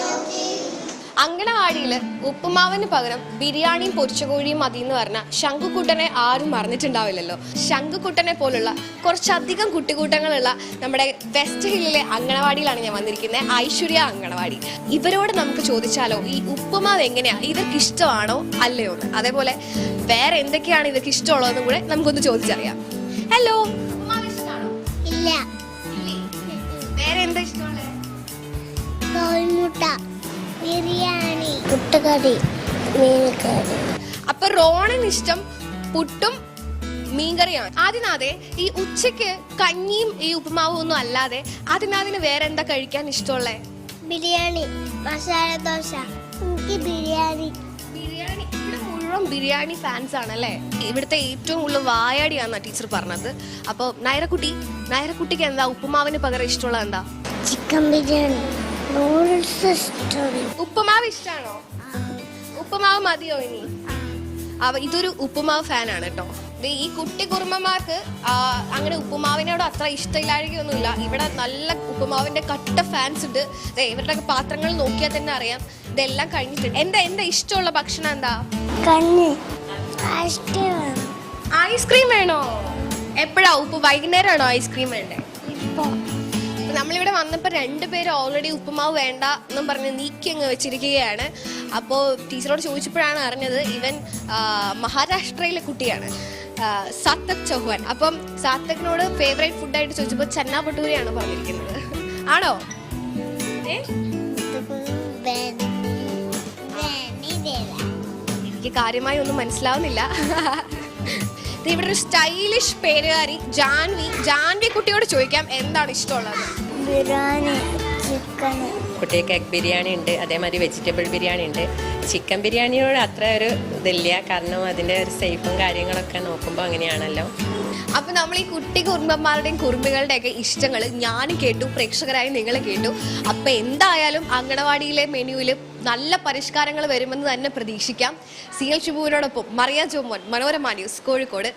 നോക്കി അങ്കണവാടിയിൽ ഉപ്പുമാവിന് പകരം ബിരിയാണിയും പൊരിച്ചകോഴിയും മതി എന്ന് പറഞ്ഞ ശംഖുക്കുട്ടനെ ആരും മറന്നിട്ടുണ്ടാവില്ലല്ലോ. ശംഖുക്കുട്ടനെ പോലുള്ള കുറച്ചധികം കുട്ടിക്കൂട്ടങ്ങളുള്ള നമ്മുടെ വെസ്റ്റ് ഹില്ലിലെ അങ്കണവാടിയിലാണ് ഞാൻ വന്നിരിക്കുന്നത് ഐശ്വര്യ അങ്കണവാടി. ഇവരോട് നമുക്ക് ചോദിച്ചാലോ ഈ ഉപ്പുമാവ് എങ്ങനെയാ? ഇവർക്ക് ഇഷ്ടമാണോ അല്ലയോ അതേപോലെ വേറെ എന്തൊക്കെയാണ് ഇവർക്ക് ഇഷ്ടമുള്ളതെന്നും കൂടെ നമുക്കൊന്ന് ചോദിച്ചറിയാം. ഹലോ ഇല്ല. വേറെ എന്താ ഇഷ്ടമുള്ളത്? കോഴിമുട്ട ബിരിയാണി പുട്ടുകറി മീൻകറി. അപ്പൊ റോണിന് ഇഷ്ടം പുട്ടും മീൻകറിയാണ്. അതിനാതെ ഈ ഉച്ചയ്ക്ക് കഞ്ഞിയും ഈ ഉപ്പുമാവും ഒന്നും അല്ലാതെ അതിനതിന് വേറെ എന്താ കഴിക്കാൻ ഇഷ്ടമുള്ളേ ബിരിയാണി മസാല ദോശ. എനിക്ക് ബിരിയാണി. ബിരിയാണി. ബിരിയാണി ഫാൻസ് ആണല്ലേ? ഇവിടുത്തെ ഏറ്റവും കൂടുതൽ വായാടിയാന്നാ ടീച്ചർ പറഞ്ഞത്. അപ്പോൾ നൈരക്കുട്ടി നൈരക്കുട്ടിക്ക് എന്താ ഉപ്പുമാവിന് പകരം ഇഷ്ടമുള്ള എന്താ? ചിക്കൻ ബിരിയാണി നൂഡിൽസ് ഉപ്പുമാവ് ഇഷ്ടമാണോ ഉപ്പുമാവ് മതിയോ ഇനി? ഇതൊരു ഉപ്പുമാവ് ഫാനാണ് കേട്ടോ. ഈ കുട്ടി കുറുമ്മമാർക്ക് ആ, അങ്ങനെ ഉപ്പുമാവിനോട് അത്ര ഇഷ്ടമില്ലായിരിക്കൊന്നുമില്ല ഇവിടെ നല്ല ഉപ്പുമാവിന്റെ കട്ട ഫാൻസ് ഉണ്ട്. ഇവരുടെ പാത്രങ്ങൾ നോക്കിയാൽ തന്നെ അറിയാം. ഇതെല്ലാം കഴിഞ്ഞിട്ടുണ്ട് എന്താ എന്താ ഇഷ്ടമുള്ള ഭക്ഷണം എന്താ? കഞ്ഞി ഐസ്ക്രീം ഐസ്ക്രീം വേണോ? എപ്പോഴാ? ഉപ്പ് വൈകുന്നേരമാണോ ഐസ്ക്രീം വേണ്ടേ? നമ്മളിവിടെ വന്നപ്പോൾ രണ്ടുപേര് ഓൾറെഡി ഉപ്പുമാവ് വേണ്ട എന്നും പറഞ്ഞ് നീക്കി അങ്ങ് വെച്ചിരിക്കുകയാണ്. അപ്പോൾ ടീച്ചറോട് ചോദിച്ചപ്പോഴാണ് അറിഞ്ഞത് ഇവൻ മഹാരാഷ്ട്രയിലെ കുട്ടിയാണ്. സാത്തക് ചൗഹാൻ. അപ്പം സാത്തക്കിനോട് ഫേവറേറ്റ് ഫുഡായിട്ട് ചോദിച്ചപ്പോൾ ചെന്നാ പട്ടൂരിയാണ് പറഞ്ഞിരിക്കുന്നത്. ആണോ? ഏ? എനിക്ക് കാര്യമായി ഒന്നും മനസ്സിലാവുന്നില്ല. ദേ ഇവിടെ ഒരു സ്റ്റൈലിഷ് പേരുകാരി ജാൻവി. ജാൻവി കുട്ടിയോട് ചോദിക്കാം എന്താണ് ഇഷ്ടമുള്ളത്? ബിരിയാണി ചിക്കൻ കുട്ടികൾക്ക് എഗ് ബിരിയാണി ഉണ്ട് അതേമാതിരി വെജിറ്റബിൾ ബിരിയാണി ഉണ്ട്. ചിക്കൻ ബിരിയാണിയോട് അത്ര ഒരു ഇതില്ല കാരണം അതിന്റെ ഒരു സേഫും കാര്യങ്ങളൊക്കെ നോക്കുമ്പോൾ അങ്ങനെയാണല്ലോ. അപ്പൊ നമ്മൾ ഈ കുട്ടി കുറുമ്പന്മാരുടെയും കുറുമ്പുകളുടെയൊക്കെ ഇഷ്ടങ്ങൾ ഞാനും കേട്ടു പ്രേക്ഷകരായി നിങ്ങൾ കേട്ടു. അപ്പൊ എന്തായാലും അങ്കണവാടിയിലെ മെനുവിൽ നല്ല പരിഷ്കാരങ്ങൾ വരുമെന്ന് തന്നെ പ്രതീക്ഷിക്കാം. സി എൽ ഷിബുവിനോടൊപ്പം മറിയ ജോമോൻ മനോരമ ന്യൂസ് കോഴിക്കോട്.